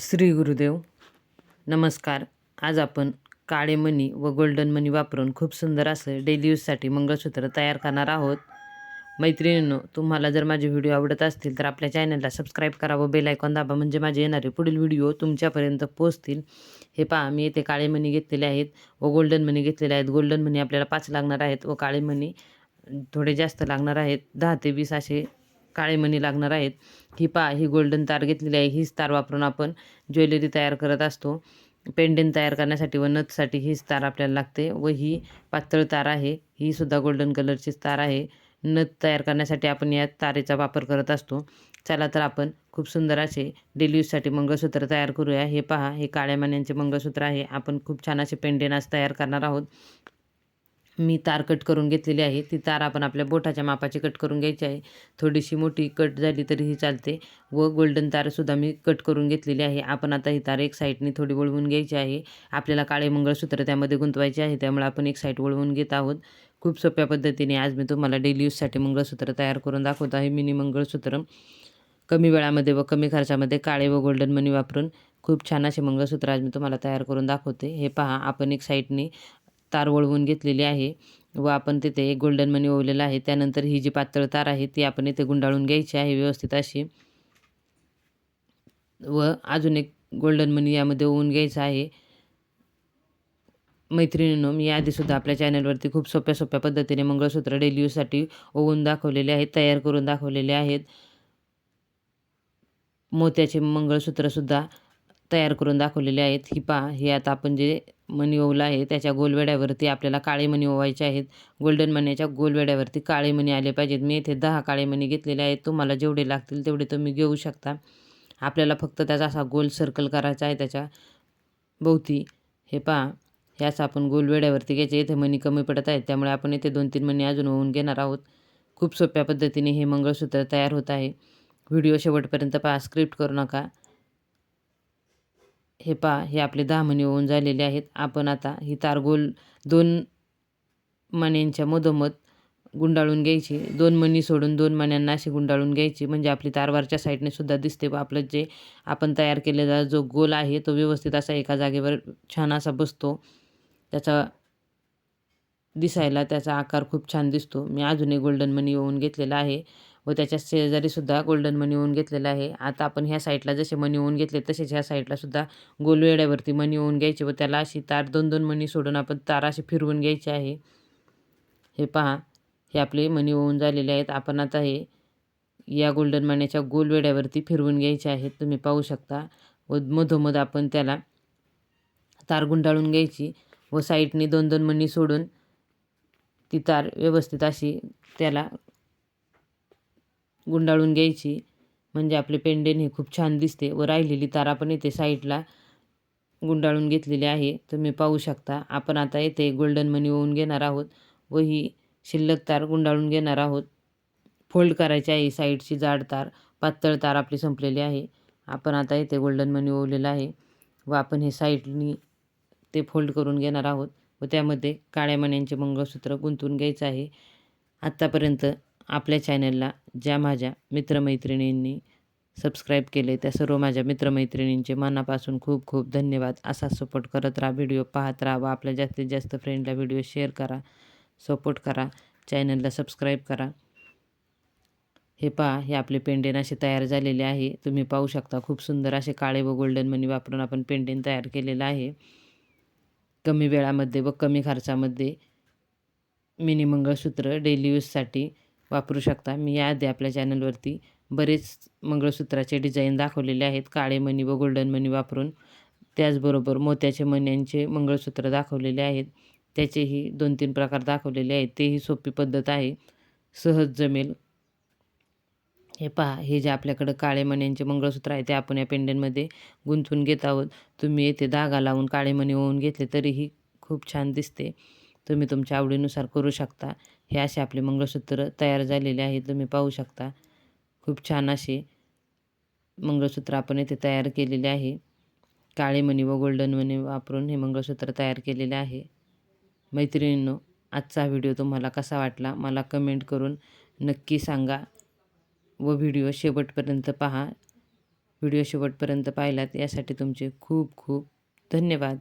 श्री गुरुदेव नमस्कार. आज आपण काळे मणी व गोल्डन मनी वापरून खूप सुंदर असं डेली यूजसाठी मंगळसूत्र तयार करणार आहोत. मैत्रिणींनो तुम्हाला जर माझे व्हिडिओ आवडत असतील तर आपल्या चॅनलला सबस्क्राईब करा व बेल आयकॉन दाबा म्हणजे माझे येणारे पुढील व्हिडिओ तुमच्यापर्यंत पोहोचतील. हे पहा मी येथे काळे मणी घेतलेले आहेत व गोल्डन मनी घेतलेले आहेत. गोल्डन मनी आपल्याला पाच लागणार आहेत व काळे मनी थोडे जास्त लागणार आहेत. दहा ते वीस असे काळे मणी लागणार आहेत. ही पा ही गोल्डन तार घेतलेली आहे. हीच तार वापरून आपण ज्वेलरी तयार करत असतो. पेंडेंट तयार करण्यासाठी व नथसाठी हीच तार आपल्याला लागते व ही पातळ तार आहे. ही सुद्धा गोल्डन कलरचीच तार आहे. नथ तयार करण्यासाठी आपण या तारेचा वापर करत असतो. चला तर आपण खूप सुंदर असे डेली यूजसाठी मंगळसूत्र तयार करूया. हे पहा हे काळ्या मान्यांचे मंगळसूत्र आहे. आपण खूप छान असे पेंडेंट आज तयार करणार आहोत. मी तार कट करून घेतलेली आहे. ती तार आपण आपल्या बोटाच्या मापाची कट करून घ्यायची आहे. थोडीशी मोठी कट झाली तरीही चालते व गोल्डन तारसुद्धा मी कट करून घेतलेली आहे. आपण आता ही तार एक साईडने थोडी वळवून घ्यायची आहे. आपल्याला काळे मंगळसूत्र त्यामध्ये गुंतवायचे आहे. त्यामुळे आपण एक साईड वळवून घेत आहोत. खूप सोप्या पद्धतीने आज मी तुम्हाला डेली यूजसाठी मंगळसूत्र तयार करून दाखवत आहे. मिनी मंगळसूत्र कमी वेळामध्ये व कमी खर्चामध्ये काळे व गोल्डन मनी वापरून खूप छान असे मंगळसूत्र आज मी तुम्हाला तयार करून दाखवते. हे पहा आपण एक साईडने तार वळवून घेतलेली आहे व आपण तिथे एक गोल्डन मनी ओवलेला आहे. त्यानंतर ही जी पातळ तार आहे ती आपण इथे गुंडाळून घ्यायची आहे व्यवस्थित अशी. व अजून एक गोल्डन मनी यामध्ये ओवून घ्यायचं आहे. मैत्रिणींनो मी आधीसुद्धा आपल्या चॅनलवरती खूप सोप्या सोप्या पद्धतीने मंगळसूत्र डेली यूजसाठी ओवून दाखवलेले आहेत तयार करून दाखवलेले आहेत. मोत्याचे मंगळसूत्रसुद्धा तयार करून दाखवलेले आहेत. ही पहा हे आता आपण जे मणी ओवला आहे. त्याच्या गोलवेड्यावरती आपल्याला काळे मणी ओवायचे आहेत. गोल्डन मनीच्या गोलवेड्यावरती काळे मणी आले पाहिजेत. मी इथे दहा काळे मणी घेतलेले आहेत. तुम्हाला जेवढे लागतील तेवढे तुम्ही घेऊ शकता. आपल्याला फक्त त्याचा असा गोल सर्कल करायचा आहे. त्याच्या भोवती. हे पहा. ह्याच आपण गोलवेड्यावरती घ्यायचे. इथे मणी कमी पडत आहेत. त्यामुळे आपण इथे दोन तीन मणी अजून होऊन घेणार आहोत. खूप सोप्या पद्धतीने हे मंगळसूत्र तयार होत आहे. व्हिडिओ शेवटपर्यंत पहा. स्क्रिप्ट करू नका. हे पहा हे आपले दहा मणी होऊन झालेले आहेत. आपण आता ही तार गोल दोन मण्यांच्या मधोमध गुंडाळून घ्यायची. दोन मणी सोडून दोन मण्यांना अशी गुंडाळून घ्यायची. म्हणजे आपली तारवारच्या साईडने सुद्धा दिसते व आपलं जे आपण तयार केलेला जो गोल आहे तो व्यवस्थित असा एका जागेवर छान असा बसतो. त्याचा दिसायला त्याचा आकार खूप छान दिसतो. मी अजून एक गोल्डन मनी येऊन घेतलेला आहे. व त्याच्या शेजारीसुद्धा गोल्डन मनी होऊन घेतलेलं आहे. आता आपण ह्या साईडला जसे मनी होऊन घेतले तसेच ह्या साईडलासुद्धा गोलवेड्यावरती मनी होऊन घ्यायचे व त्याला अशी तार दोन दोन मनी सोडून आपण तार अशी फिरवून घ्यायची आहे. हे पहा हे आपले मनी होऊन झालेले आहेत. आपण आता हे या गोल्डन मण्याच्या गोलवेड्यावरती फिरवून घ्यायचे आहेत. तुम्ही पाहू शकता. व मधोमध आपण त्याला तार गुंडाळून घ्यायची व साईडने दोन दोन मणी सोडून ती तार व्यवस्थित अशी त्याला गुंडाळून घ्यायची. म्हणजे आपले पेंडेन हे खूप छान दिसते. व राहिलेली तार आपण इथे साईडला गुंडाळून घेतलेली आहे. तुम्ही पाहू शकता. आपण आता येथे गोल्डन मनी होऊन घेणार आहोत. व ही शिल्लक तार गुंडाळून घेणार आहोत. फोल्ड करायची आहे साईडची जाड तार. पातळ तार आपली संपलेली आहे. आपण आता येथे गोल्डन मनी ओवलेला आहे. व आपण हे साईडनी ते फोल्ड करून घेणार आहोत. व त्यामध्ये काळ्या मण्यांचे मंगळसूत्र गुंतवून घ्यायचं आहे. आत्तापर्यंत आपल्या चॅनलला ज्या माझ्या मित्रमैत्रिणींनी सबस्क्राईब केले त्या सर्व माझ्या मित्रमैत्रिणींचे मनापासून खूप खूप धन्यवाद. असा सपोर्ट करत राहा व्हिडिओ पाहत राहा व आपल्या जास्तीत जास्त फ्रेंडला व्हिडिओ शेअर करा सपोर्ट करा चॅनलला सबस्क्राईब करा. हे पहा हे आपले पेंडेन असे तयार झालेले आहे. तुम्ही पाहू शकता खूप सुंदर असे काळे व गोल्डन मनी वापरून आपण पेंडेन तयार केलेलं आहे. कमी वेळामध्ये व कमी खर्चामध्ये मिनी मंगळसूत्र डेली यूजसाठी वापरू शकता. मी याआधी आपल्या चॅनलवरती बरेच मंगळसूत्राचे डिझाईन दाखवलेले आहेत. काळे मणी व गोल्डन मणी वापरून. त्याचबरोबर मोत्याचे मण्यांचे मंगळसूत्र दाखवलेले आहेत. त्याचेही दोन तीन प्रकार दाखवलेले आहेत. तेही सोपी पद्धत आहे. सहज जमेल. हे पहा हे जे आपल्याकडं काळे मण्यांचे मंगळसूत्र आहे ते आपण या पेंडनमध्ये गुंतवून घेत आहोत. तुम्ही येथे धागा लावून काळे मणी होऊन घेतले तरीही खूप छान दिसते. तुम्ही तुमच्या आवडीनुसार करू शकता. हे असे आपले मंगळसूत्र तयार झालेले आहे. तुम्ही पाहू शकता. खूप छान असे मंगळसूत्र आपण येथे तयार केलेले आहे. काळे मणी व गोल्डन मणी वापरून हे मंगळसूत्र तयार केलेले आहे. मैत्रिणींनो आजचा व्हिडिओ तुम्हाला कसा वाटला मला कमेंट करून नक्की सांगा व व्हिडिओ शेवटपर्यंत पहा. व्हिडिओ शेवटपर्यंत पाहिलात यासाठी तुमचे खूप खूप धन्यवाद.